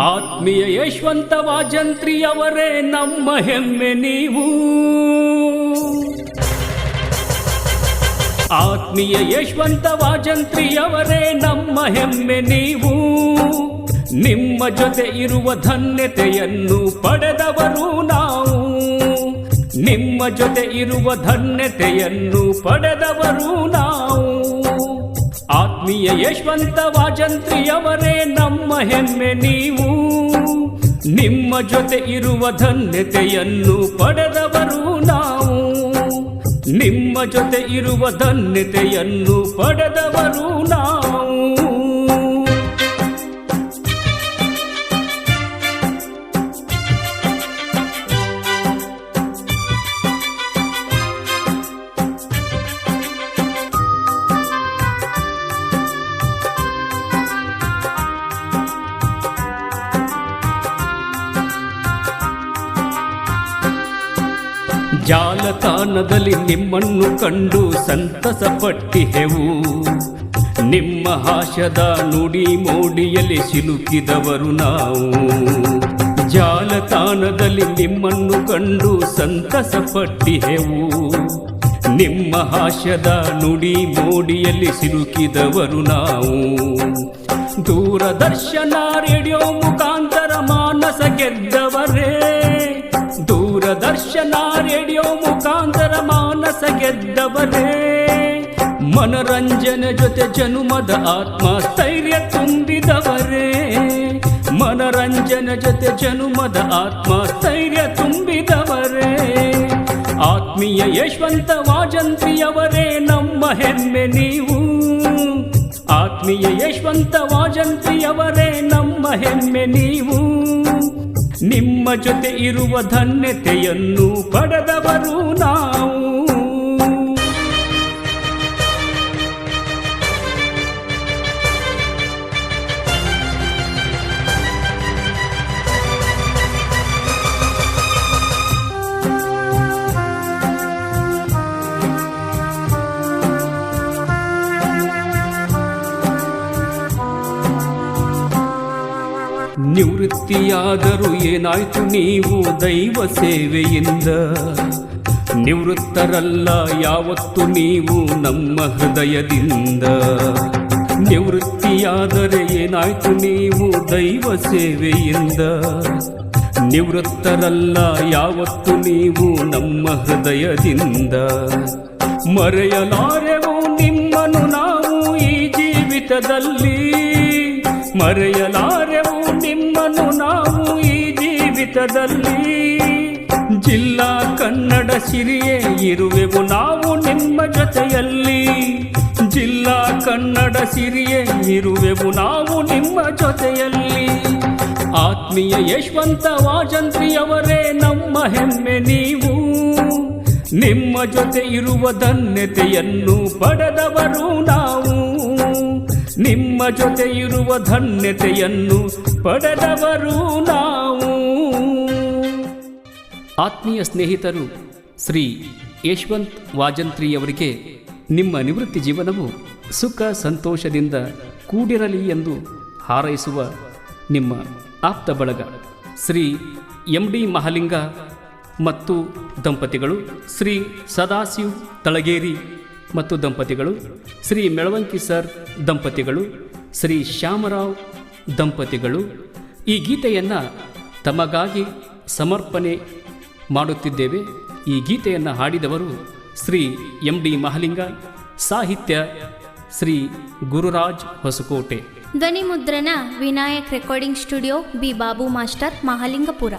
ಆತ್ಮೀಯ ಯಶವಂತ ವಾಜಂತ್ರಿಯವರೇ, ನಮ್ಮ ಹೆಮ್ಮೆ ನೀವು. ಆತ್ಮೀಯ ಯಶವಂತ ವಾಜಂತ್ರಿಯವರೇ, ನಮ್ಮ ಹೆಮ್ಮೆ ನೀವು. ನಿಮ್ಮ ಜೊತೆ ಇರುವ ಧನ್ಯತೆಯನ್ನು ಪಡೆದವರು ನಾವು. ನಿಮ್ಮ ಜೊತೆ ಇರುವ ಧನ್ಯತೆಯನ್ನು ಪಡೆದವರು ನಾವು. ಆತ್ಮೀಯ ಯಶವಂತ ವಾಜಂತ್ರಿಯವರೇ, ನಮ್ಮ ಹೆಮ್ಮೆ ನೀವು. ನಿಮ್ಮ ಜೊತೆ ಇರುವ ಧನ್ಯತೆಯನ್ನು ಪಡೆದವರು ನಾವು. ನಿಮ್ಮ ಜೊತೆ ಇರುವ ಧನ್ಯತೆಯನ್ನು ಪಡೆದವರು ನಾವು. ಜಾಲತಾಣದಲ್ಲಿ ನಿಮ್ಮನ್ನು ಕಂಡು ಸಂತಸ ಪಟ್ಟಿಹೆವು ನಿಮ್ಮ ಹಾಶದ ನುಡಿ ಮೋಡಿಯಲ್ಲಿ ಸಿಲುಕಿದವರು ನಾವು. ಜಾಲತಾಣದಲ್ಲಿ ನಿಮ್ಮನ್ನು ಕಂಡು ಸಂತಸ ಪಟ್ಟಿಹೆವು ನಿಮ್ಮ ಹಾಶದ ನುಡಿ ಮೋಡಿಯಲ್ಲಿ ಸಿಲುಕಿದವರು ನಾವು. ದೂರದರ್ಶನ ರೇಡಿಯೋ ಮುಖಾಂತರ ಮಾನಸ ಗೆದ್ದವರೇ. ದೂರದರ್ಶನ ರೇಡಿಯೋ ಮುಖಾಂತರ ಮಾನಸ ಗೆದ್ದವರೇ. ಮನರಂಜನೆ ಜೊತೆ ಜನುಮದ ಆತ್ಮ ಸ್ಥೈರ್ಯ ತುಂಬಿದವರೇ. ಮನರಂಜನೆ ಜೊತೆ ಜನುಮದ ಆತ್ಮ ಸ್ಥೈರ್ಯ ತುಂಬಿದವರೇ. ಆತ್ಮೀಯ ಯಶವಂತ ವಾಜಂತ್ರಿಯವರೇ, ನಮ್ಮ ಹೆಮ್ಮೆ ನೀವು. ಆತ್ಮೀಯ ಯಶವಂತ ವಾಜಂತ್ರಿಯವರೇ, ನಮ್ಮ ಹೆಮ್ಮೆ ನೀವು. ನಿಮ್ಮ ಜೊತೆ ಇರುವ ಧನ್ಯತೆಯನ್ನು ಪಡೆದವರು ನಾವು. ನಿವೃತ್ತಿಯಾದರೂ ಏನಾಯ್ತು ನೀವು ದೈವ ಸೇವೆಯಿಂದ? ನಿವೃತ್ತರಲ್ಲ, ಯಾವತ್ತು ನೀವು ನಮ್ಮ ಹೃದಯದಿಂದ. ನಿವೃತ್ತಿಯಾದರೆ ಏನಾಯ್ತು ನೀವು ದೈವ ಸೇವೆಯಿಂದ? ನಿವೃತ್ತರಲ್ಲ, ಯಾವತ್ತು ನೀವು ನಮ್ಮ ಹೃದಯದಿಂದ. ಮರೆಯಲಾರೆವು ನಿಮ್ಮನ್ನು ನಾವು ಈ ಜೀವಿತದಲ್ಲಿ. ಈ ಜಿಲ್ಲಾ ಕನ್ನಡ ಸಿರಿಯೇ ಇರುವೆವು ನಾವು ನಿಮ್ಮ ಜೊತೆಯಲ್ಲಿ. ಜಿಲ್ಲಾ ಕನ್ನಡ ಸಿರಿಯೇ ಇರುವೆವು ನಾವು ನಿಮ್ಮ ಜೊತೆಯಲ್ಲಿ. ಆತ್ಮೀಯ ಯಶವಂತ ವಾಜಂತ್ರಿಯವರೇ, ನಮ್ಮ ಹೆಮ್ಮೆ ನೀವು. ನಿಮ್ಮ ಜೊತೆ ಇರುವ ಧನ್ಯತೆಯನ್ನು ಪಡೆದವರು ನಾವು. ನಿಮ್ಮ ಜೊತೆ ಇರುವ ಧನ್ಯತೆಯನ್ನು ಪಡೆದವರು ನಾವು. ಆತ್ಮೀಯ ಸ್ನೇಹಿತರು, ಶ್ರೀ ಯಶವಂತ್ ವಾಜಂತ್ರಿಯವರಿಗೆ ನಿಮ್ಮ ನಿವೃತ್ತಿ ಜೀವನವು ಸುಖ ಸಂತೋಷದಿಂದ ಕೂಡಿರಲಿ ಎಂದು ಹಾರೈಸುವ ನಿಮ್ಮ ಆಪ್ತ ಬಳಗ, ಶ್ರೀ ಎಂ ಡಿ ಮಹಾಲಿಂಗ ಮತ್ತು ದಂಪತಿಗಳು ಶ್ರೀ ಸದಾಶಿವ್ ತಳಗೇರಿ ಮತ್ತು ದಂಪತಿಗಳು ಶ್ರೀ ಮೆಳವಂಕಿ ಸರ್ ದಂಪತಿಗಳು, ಶ್ರೀ ಶ್ಯಾಮರಾವ್ ದಂಪತಿಗಳು. ಈ ಗೀತೆಯನ್ನು ತಮಗಾಗಿ ಸಮರ್ಪಣೆ ಮಾಡುತ್ತಿದ್ದೇವೆ. ಈ ಗೀತೆಯನ್ನು ಹಾಡಿದವರು ಶ್ರೀ ಎಂ ಡಿ ಮಹಲಿಂಗ, ಸಾಹಿತ್ಯ ಶ್ರೀ ಗುರುರಾಜ್ ಹೊಸಕೋಟೆ. ಧ್ವನಿ ಮುದ್ರಣ Vinayak recording studio, B Babu master, Mahalingapur.